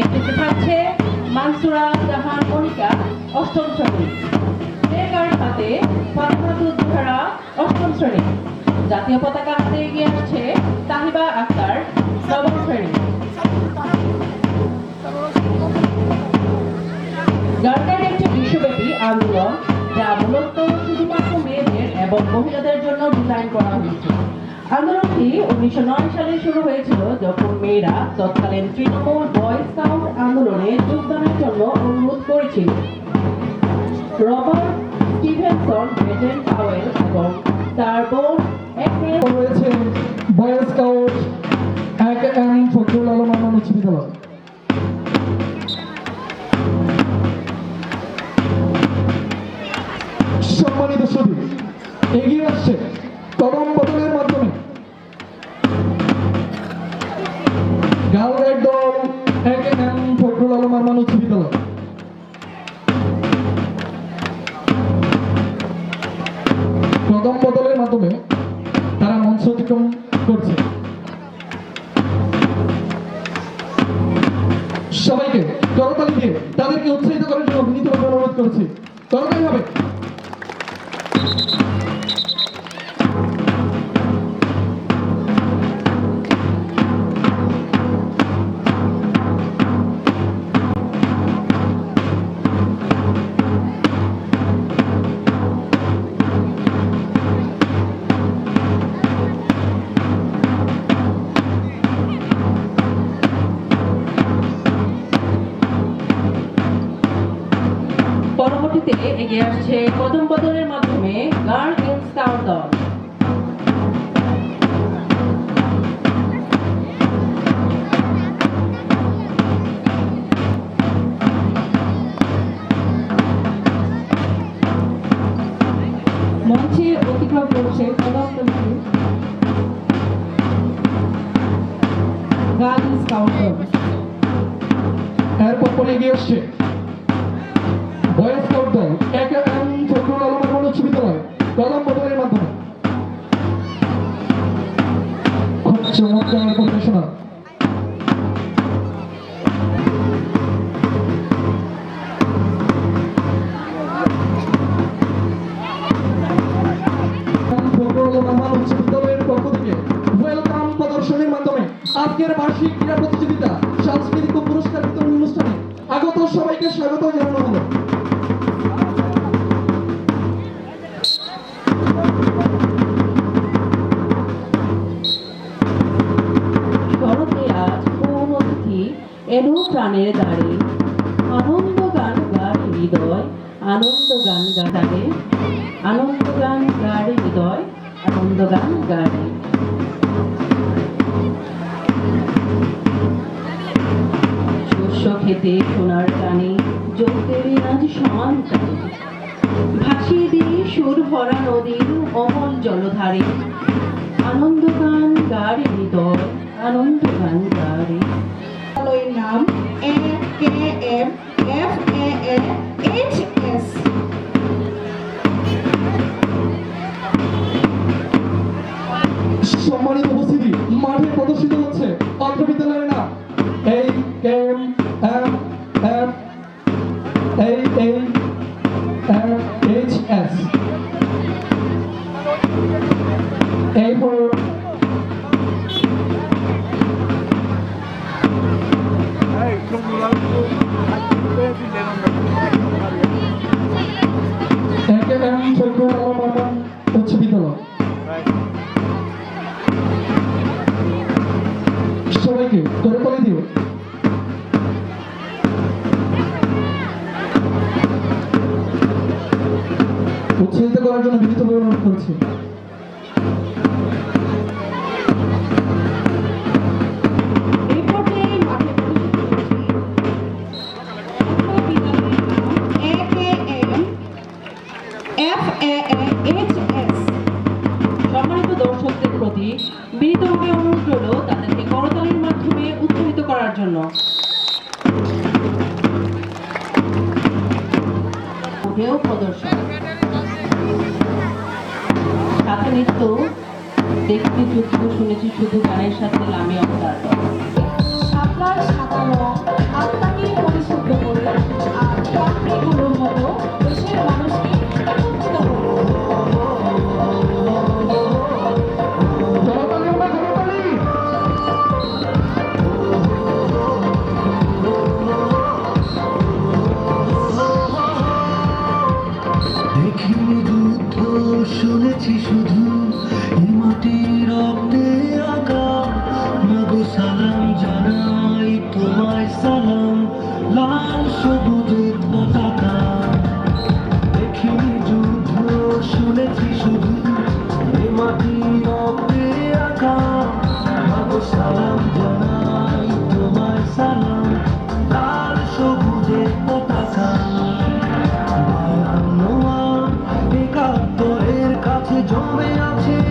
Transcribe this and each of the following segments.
নেতৃত্বে থাকছে মানসুরা জাহান মনিকা অষ্টম শ্রেণি। হাতে অষ্টম শ্রেণি। জাতীয় পতাকা হাতে এগিয়ে আসছে তাহিবা আক্তার নবম শ্রেণি। গার্ডেন একটি বিশ্বব্যাপী আন্দোলন যা মূলত শুধুমাত্র মেয়েদের এবং মহিলাদের জন্য ডিজাইন করা হয়েছে। আন্দোলনটি উনিশশো নয় সালে শুরু হয়েছিল যখন মেয়েরা তৎকালীন তৃণমূল বয় স্কাউট আন্দোলনে যোগদানের জন্য অনুরোধ করেছিল। রবার্ট স্টিভেনসন ব্রেটেন পাওয়েল এবং তার বোন রয়েছে বয় স্কাউট এক এম ফখরুল আলম উচ্চ বিদ্যালয় এগিয়ে আসছে কদম বদলের মাধ্যমে গার্ল ইন স্কাউট প্রদর্শনীর মাধ্যমে আজকের বার্ষিক ক্রীড়া প্রতিযোগিতা, সাংস্কৃতিক পুরস্কার বিতরণ অনুষ্ঠানে আগত সবাইকে স্বাগত জানানো হলো। এলো প্রাণের দ্বারে। আনন্দ গান গাড়ে হৃদয় আনন্দ গান গাড়ে আনন্দ গান গাড়ে হৃদয় আনন্দ গান গাড়ে শস্য খেতে সোনার গানে যোগদেবী আজ সমান তালে। ভাসিয়ে দিয়ে সুর ভরা নদীর অমল জলধারে। আনন্দ গান গাড়ে হৃদয় আনন্দ গান গাড়ে বিদ্যালয়ের নাম, A, K, M, F, A H, S. সম্মানিত উপস্থিতি, মাঠে প্রদর্শিত হচ্ছে পাঠ্য বিদ্যালয়ের উচ্চ বিদ্যালয়। সবাইকে করতালি দিও। উৎসাহিত করার জন্য বিনীতভাবে অনুরোধ করছি। ঢেউ প্রদর্শন। সাথে নৃত্য দেখতে যুক্ত শুনেছি শুধু গানের সাথে লামি অবদার আত্মাকে পরিশুদ্ধ করে আর মতো দেশের মানুষ 你终会了解。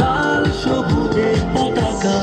লাল সবুজের পতাকা।